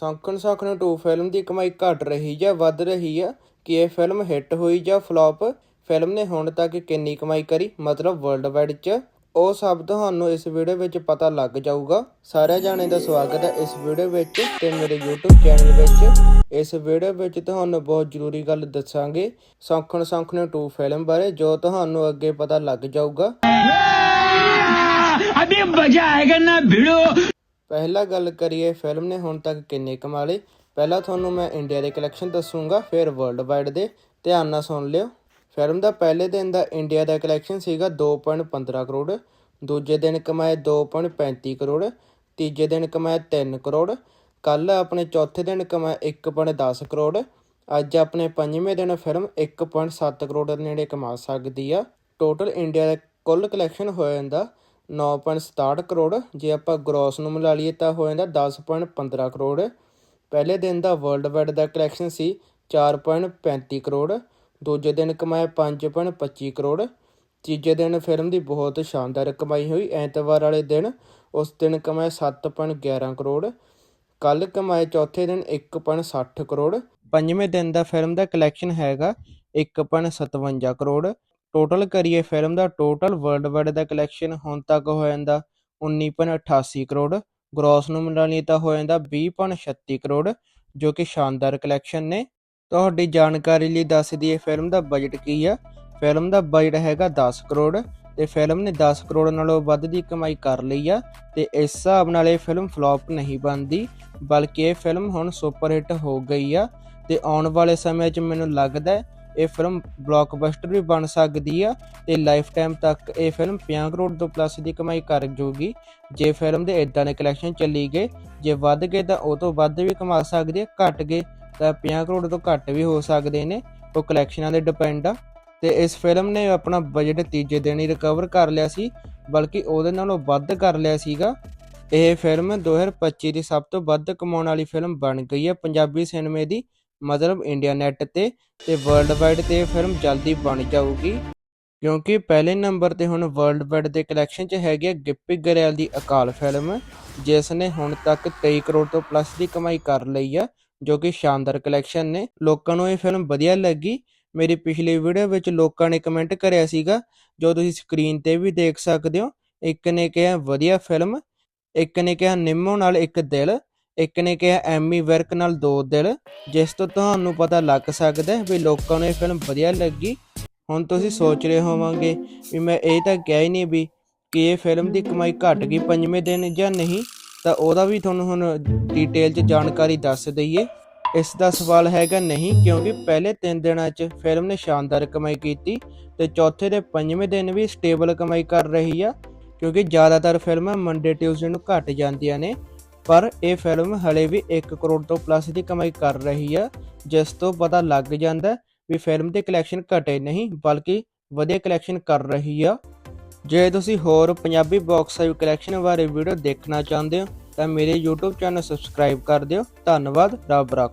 ਸਾਂਕਣ ਸਾਖਣ 2 film ਦੀ ਕਮਾਈ ਘਟ ਰਹੀ ਜਾਂ ਵੱਧ ਰਹੀ ਆ ਕਿ ਇਹ ਫਿਲਮ ਹਿੱਟ ਹੋਈ ਜਾਂ ਫਲॉप ਫਿਲਮ ਨੇ ਹੁਣ ਤੱਕ ਕਿੰਨੀ ਕਮਾਈ ਕਰੀ? ਮਤਲਬ ਵਰਲਡ 'ਚ? ਉਹ ਸਭ ਤੁਹਾਨੂੰ ਇਸ ਵੀਡੀਓ ਵਿੱਚ ਪਤਾ ਲੱਗ ਜਾਊਗਾ। ਸਾਰਿਆਂ ਜਾਣੇ ਦਾ ਸਵਾਗਤ ਹੈ ਇਸ ਵੀਡੀਓ ਵਿੱਚ ਤੇ ਮੇਰੇ YouTube ਚੈਨਲ ਵਿੱਚ। ਇਸ ਵੀਡੀਓ ਵਿੱਚ ਤੁਹਾਨੂੰ ਬਹੁਤ ਜ਼ਰੂਰੀ ਗੱਲ ਦੱਸਾਂਗੇ ਸੌਖਣ ਸੌਖਣੇ 2 ਫਿਲਮ ਬਾਰੇ, ਜੋ ਤੁਹਾਨੂੰ ਅੱਗੇ ਪਤਾ ਲੱਗ ਜਾਊਗਾ। ਅਬੇ ਮਜ਼ਾ ਨਾ ਭਿੜੋ ਪਹਿਲਾ ਗੱਲ ਕਰੀਏ ਫਿਲਮ ਨੇ ਹੁਣ ਤੱਕ ਕਿੰਨੇ ਕਮਾ ਲਏ? ਪਹਿਲਾਂ ਤੁਹਾਨੂੰ ਮੈਂ ਇੰਡੀਆ ਦੇ ਕਲੈਕਸ਼ਨ ਦੱਸੂਗਾ, ਫਿਰ ਵਰਲਡ ਵਾਈਡ ਦੇ। ਧਿਆਨ ਨਾਲ ਸੁਣ ਲਿਓ। ਫਿਲਮ ਦਾ ਪਹਿਲੇ ਦਿਨ ਦਾ ਇੰਡੀਆ ਦਾ ਕਲੈਕਸ਼ਨ ਸੀਗਾ 2.15 ਕਰੋੜ, ਦੂਜੇ ਦਿਨ ਕਮਾਏ 2.35 ਕਰੋੜ, ਤੀਜੇ ਦਿਨ ਕਮਾਏ 3 ਕਰੋੜ ਕੱਲ ਆਪਣੇ ਚੌਥੇ ਦਿਨ ਕਮਾਏ 1.10 ਕਰੋੜ, ਅੱਜ ਆਪਣੇ ਪੰਜਵੇਂ ਦਿਨ ਫਿਲਮ 1.7 ਕਰੋੜ ਦੇ ਨੇੜੇ ਕਮਾ ਸਕਦੀ ਆ। ਟੋਟਲ ਇੰਡੀਆ ਦਾ ਕੁੱਲ ਕਲੈਕਸ਼ਨ ਹੋ ਜਾਂਦਾ 9.67 ਕਰੋੜ। ਜੇ ਆਪਾਂ ਗ੍ਰੋਸ ਨੂੰ ਮਿਲਾ ਲਈਏ ਤਾਂ ਹੋ ਜਾਂਦਾ 10.15 ਕਰੋੜ। ਪਹਿਲੇ ਦਿਨ ਦਾ ਵਰਲਡ ਵਾਈਡ ਦਾ ਕਲੈਕਸ਼ਨ ਸੀ 4.35 ਕਰੋੜ। ਦੂਜੇ ਦਿਨ ਕਮਾਇਆ 5.25 ਕਰੋੜ। ਤੀਜੇ ਦਿਨ ਫਿਲਮ ਦੀ ਬਹੁਤ ਸ਼ਾਨਦਾਰ ਕਮਾਈ ਹੋਈ। ਐਤਵਾਰ ਵਾਲੇ ਦਿਨ ਉਸ ਦਿਨ ਕਮਾਇਆ 7.11 ਕਰੋੜ। ਕੱਲ ਕਮਾਏ ਚੌਥੇ ਦਿਨ 1.60 ਕਰੋੜ। ਪੰਜਵੇਂ ਦਿਨ ਦਾ ਫਿਲਮ ਦਾ ਕਲੈਕਸ਼ਨ ਹੈਗਾ 1.57 ਕਰੋੜ। ਟੋਟਲ ਕਰੀਏ ਫਿਲਮ ਦਾ ਟੋਟਲ ਵਰਲਡ ਵਾਈਡ ਦਾ ਕਲੈਕਸ਼ਨ ਹੁਣ ਤੱਕ ਹੋ ਜਾਂਦਾ 19.88 ਕਰੋੜ ਗ੍ਰੋਸ ਨੂੰ ਮਿਲਾ ਲਈਏ ਤਾਂ ਹੋ ਜਾਂਦਾ 20.36 ਕਰੋੜ, ਜੋ ਕਿ ਸ਼ਾਨਦਾਰ ਕਲੈਕਸ਼ਨ ਨੇ। ਤੁਹਾਡੀ ਜਾਣਕਾਰੀ ਲਈ ਦੱਸ ਦਈਏ ਫਿਲਮ ਦਾ ਬਜਟ ਕੀ ਆ। ਫਿਲਮ ਦਾ ਬਜਟ ਹੈਗਾ 10 ਕਰੋੜ, ਤੇ ਫਿਲਮ ਨੇ 10 ਕਰੋੜ ਨਾਲੋਂ ਵੱਧ ਦੀ ਕਮਾਈ ਕਰ ਲਈ ਆ, ਤੇ ਇਸ ਹਿਸਾਬ ਨਾਲ ਇਹ ਫਿਲਮ ਫਲॉप ਨਹੀਂ ਬਣਦੀ, ਬਲਕਿ ਇਹ ਫਿਲਮ ਹੁਣ ਸੁਪਰ ਹਿੱਟ ਹੋ ਗਈ ਆ, ਤੇ ਆਉਣ ਵਾਲੇ ਸਮੇਂ 'ਚ ਮੈਨੂੰ ਲੱਗਦਾ ਹੈ ਇਹ ਫਿਲਮ ਬਲੌਕਬਸਟਰ ਵੀ ਬਣ ਸਕਦੀ ਆ ਤੇ ਲਾਈਫ ਟਾਈਮ ਤੱਕ ਇਹ ਫਿਲਮ 50 ਕਰੋੜ ਤੋਂ ਪਲੱਸ ਦੀ ਕਮਾਈ ਕਰ ਜੂਗੀ। ਜੇ ਫਿਲਮ ਦੇ ਇਦਾਂ ਦੇ ਕਲੈਕਸ਼ਨ ਚੱਲੀ ਗਏ, ਜੇ ਵੱਧ ਗਏ ਤਾਂ ਉਹ ਤੋਂ ਵੱਧ ਵੀ ਕਮਾ ਸਕਦੀ ਹੈ ਘਟ ਗਏ ਤਾਂ 50 ਕਰੋੜ ਤੋਂ ਘੱਟ ਵੀ ਹੋ ਸਕਦੇ ਨੇ, ਉਹ ਕਲੈਕਸ਼ਨਾਂ ਦੇ ਡਿਪੈਂਡ ਆ। ਤੇ ਇਸ ਫਿਲਮ ਨੇ ਆਪਣਾ ਬਜਟ ਤੀਜੇ ਦਿਨ ਹੀ ਰਿਕਵਰ ਕਰ ਲਿਆ ਸੀ, ਬਲਕਿ ਉਹਦੇ ਨਾਲੋਂ ਵੱਧ ਕਰ ਲਿਆ ਸੀਗਾ। ਇਹ ਫਿਲਮ 2025 ਦੀ ਸਭ ਤੋਂ ਵੱਧ ਕਮਾਉਣ ਵਾਲੀ ਫਿਲਮ ਬਣ ਗਈ ਹੈ ਪੰਜਾਬੀ ਸਿਨੇਮੇ ਦੀ। ਮਤਲਬ ਇੰਡੀਆ ਨੈਟ ਤੇ ਤੇ ਵਰਲਡ ਵਾਈਡ ਤੇ ਇਹ ਫਿਲਮ ਜਲਦੀ ਬਣ ਜਾਊਗੀ। ਕਿਉਂਕਿ ਪਹਿਲੇ ਨੰਬਰ ਤੇ ਹੁਣ ਵਰਲਡ ਵਾਈਡ ਦੇ ਕਲੈਕਸ਼ਨ 'ਚ ਹੈਗੀ ਹੈ ਗਿੱਪੀ ਗਰੇਵਾਲ ਦੀ ਅਕਾਲ ਫਿਲਮ ਜਿਸ ਨੇ ਹੁਣ ਤੱਕ 23 ਕਰੋੜ ਤੋਂ ਪਲੱਸ ਦੀ ਕਮਾਈ ਕਰ ਲਈ ਆ, ਜੋ ਕਿ ਸ਼ਾਨਦਾਰ ਕਲੈਕਸ਼ਨ ਨੇ। ਲੋਕਾਂ ਨੂੰ ਇਹ ਫਿਲਮ ਵਧੀਆ ਲੱਗੀ। ਮੇਰੀ ਪਿਛਲੀ ਵੀਡੀਓ ਵਿੱਚ ਲੋਕਾਂ ਨੇ ਕਮੈਂਟ ਕਰਿਆ ਸੀਗਾ, ਜੋ ਤੁਸੀਂ ਸਕਰੀਨ ਤੇ ਵੀ ਦੇਖ ਸਕਦੇ ਹੋ, ਇੱਕ ਨੇ ਕਿਹਾ ਵਧੀਆ ਫਿਲਮ ਇੱਕ ਨੇ ਕਿਹਾ ਨਿੰਮੋ ਨਾਲ ਇੱਕ ਦਿਲ ਇੱਕ ਨੇ ਕਿਹਾ, ਐਮੀ ਵਰਕ ਨਾਲ ਦੋ ਦਿਲ, ਜਿਸ ਤੋਂ ਤੁਹਾਨੂੰ ਪਤਾ ਲੱਗ ਸਕਦਾ ਹੈ ਵੀ ਲੋਕਾਂ ਨੂੰ ਇਹ ਫਿਲਮ ਵਧੀਆ ਲੱਗੀ। ਹੁਣ ਤੁਸੀਂ ਸੋਚ ਰਹੇ ਹੋਵੋਗੇ ਵੀ ਮੈਂ ਇਹ ਤਾਂ ਕਿਹਾ ਹੀ ਨਹੀਂ ਵੀ ਕਿ ਇਹ ਫਿਲਮ ਦੀ ਕਮਾਈ ਘਟ ਗਈ ਪੰਜਵੇਂ ਦਿਨ ਜਾਂ ਨਹੀਂ, ਤਾਂ ਉਹਦਾ ਵੀ ਤੁਹਾਨੂੰ ਹੁਣ ਡਿਟੇਲ 'ਚ ਜਾਣਕਾਰੀ ਦੱਸ ਦਈਏ। ਇਸ ਦਾ ਸਵਾਲ ਹੈਗਾ ਨਹੀਂ, ਕਿਉਂਕਿ ਪਹਿਲੇ 3 ਦਿਨਾਂ 'ਚ ਫਿਲਮ ਨੇ ਸ਼ਾਨਦਾਰ ਕਮਾਈ ਕੀਤੀ ਤੇ ਚੌਥੇ ਤੇ ਪੰਜਵੇਂ ਦਿਨ ਵੀ ਸਟੇਬਲ ਕਮਾਈ ਕਰ ਰਹੀ ਆ, ਕਿਉਂਕਿ ਜ਼ਿਆਦਾਤਰ ਫਿਲਮਾਂ ਮੰਡੇ ਟਿਊਜ਼ਡੇ ਨੂੰ ਘਟ ਜਾਂਦੀਆਂ ਨੇ। ਪਰ ਇਹ ਫਿਲਮ ਹਲੇ ਵੀ 1 ਕਰੋੜ ਤੋਂ ਪਲੱਸ ਦੀ ਕਮਾਈ ਕਰ ਰਹੀ ਆ, ਜਿਸ ਤੋਂ ਪਤਾ ਲੱਗ ਜਾਂਦਾ ਵੀ ਫਿਲਮ ਦੇ ਕਲੈਕਸ਼ਨ ਘਟੇ ਨਹੀਂ, ਬਲਕਿ ਵਧੀਆ ਕਲੈਕਸ਼ਨ ਕਰ ਰਹੀ ਆ। ਜੇ ਤੁਸੀਂ ਹੋਰ ਪੰਜਾਬੀ ਬਾਕਸ ਆਫਿਸ ਕਲੈਕਸ਼ਨ ਬਾਰੇ ਵੀਡੀਓ ਦੇਖਣਾ ਚਾਹੁੰਦੇ ਹੋ, ਤਾਂ ਮੇਰੇ YouTube ਚੈਨਲ ਸਬਸਕ੍ਰਾਈਬ ਕਰ ਦਿਓ। ਧੰਨਵਾਦ, ਰੱਬ ਰੱਖ।